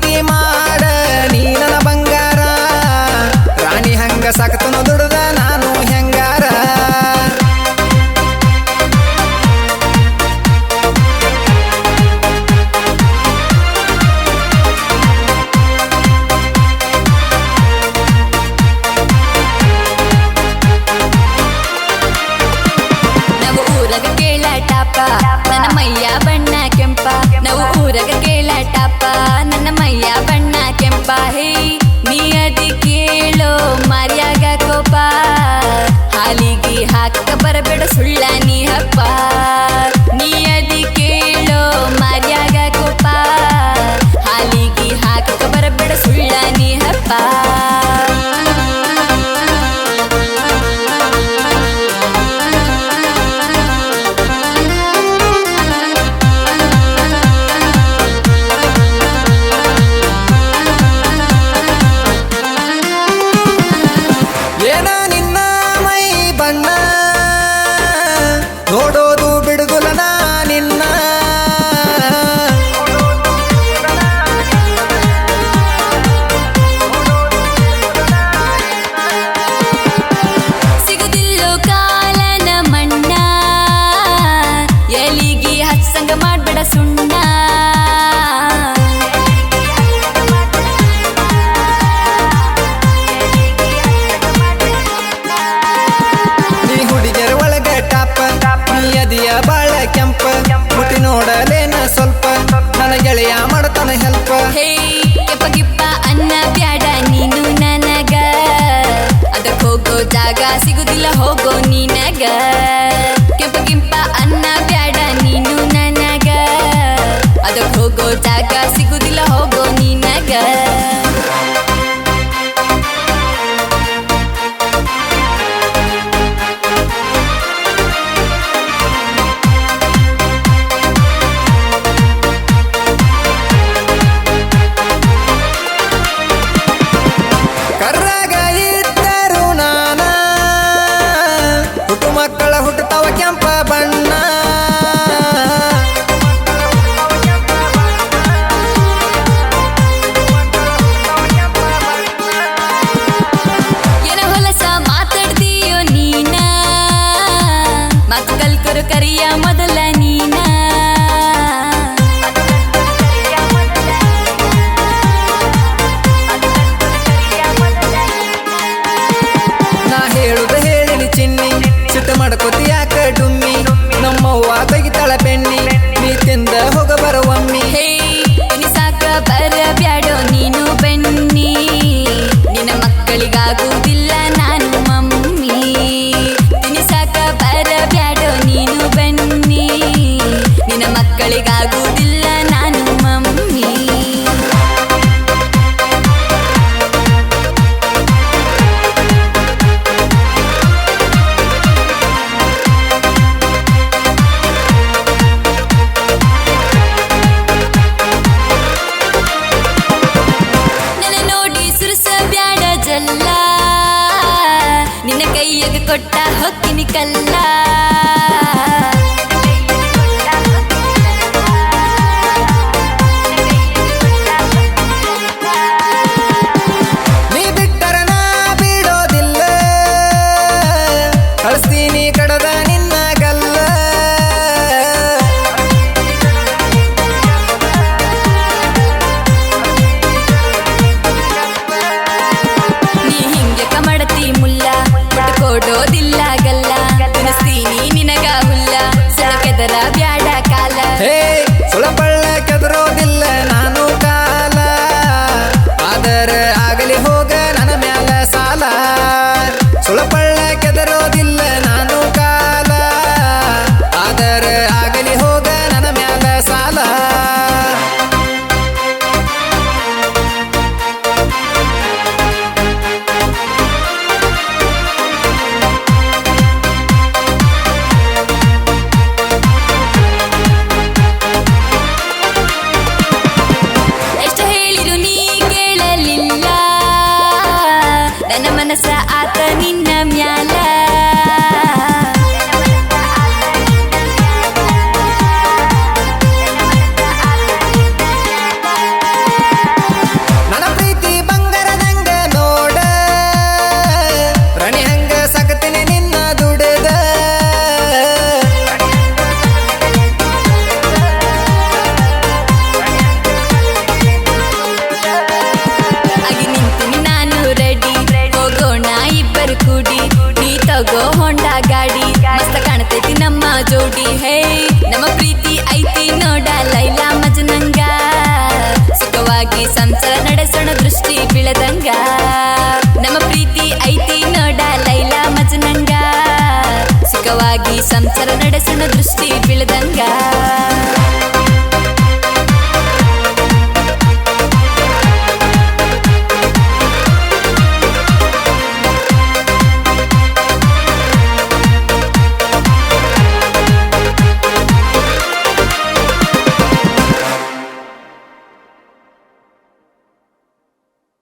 ಪ್ರೀತಿ ಮಾಡ, ನೀ ನನ್ನ ಬಂಗಾರ. ರಾಣಿ ಹಂಗ ಸಾಕತನ ದುಡ್ದ, ನಾನು ಹೆಂಗಾರ. ನಾವು ಊರಗ ಕೇಳ ಟಾಪ ನನ್ನ ಮೈಯ ಬಣ್ಣ ಕೆಂಪ. ನಾವು ಊರಗ Yeah. ನನ್ನ ಹೆಲ್ಪ ಹೇ ಯಪ್ಪ ಗಿಪ್ಪ ಅನ್ನ ಬ್ಯಾಡ ನೀನು ನನಗ. ಅದಕ್ಕೆ ಹೋಗೋ ಜಾಗ ಸಿಗುದಿಲ್ಲ, ಹೋಗೋ ನಿನಗ. ಕೆಂಪ ಗಿಂಪ ಅನ್ನ ಬ್ಯಾಡ ನೀನು ನನಗ. ಅದಕ್ಕೆ ಹೋಗೋ ಜಾಗ ಸಿಗ ಕೊಟ್ಟ ಹೊಕ್ಕಿನಿ ಕಲ್ಲ. de la ಸಂಸಾರ ನಡೆಸಣ ದೃಷ್ಟಿ ಬೀಳದಂಗ